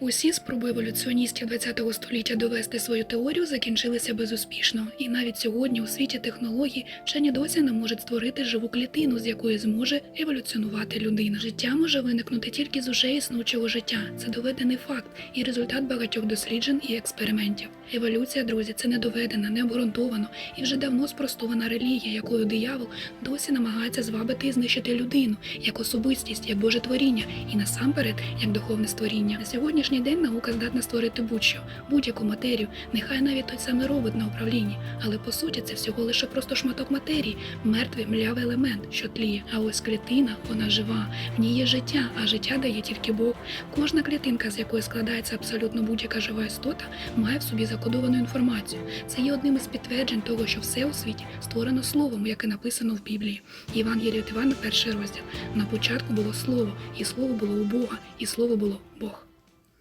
Усі спроби еволюціоністів ХХ століття довести свою теорію закінчилися безуспішно, і навіть сьогодні у світі технологій вчені досі не можуть створити живу клітину, з якої зможе еволюціонувати людина. Життя може виникнути тільки з уже існуючого життя. Це доведений факт і результат багатьох досліджень і експериментів. Еволюція, друзі, це не доведена, не обґрунтовано і вже давно спростована релігія, якою диявол досі намагається звабити і знищити людину як особистість, як Боже творіння і насамперед як духовне створіння. На сьогоднішній день наука здатна створити будь-що, будь-яку матерію, нехай навіть той самий робот на управлінні, але по суті це всього лише просто шматок матерії, мертвий млявий елемент, що тліє. А ось клітина, вона жива, в ній є життя, а життя дає тільки Бог. Кожна клітинка, з якої складається абсолютно будь-яка жива істота, має в собі закодовану інформацію. Це є одним із підтверджень того, що все у світі створено словом, яке написано в Біблії. Євангеліє від Івана, перший розділ. На початку було слово, і слово було у Бога, і слово було Бог.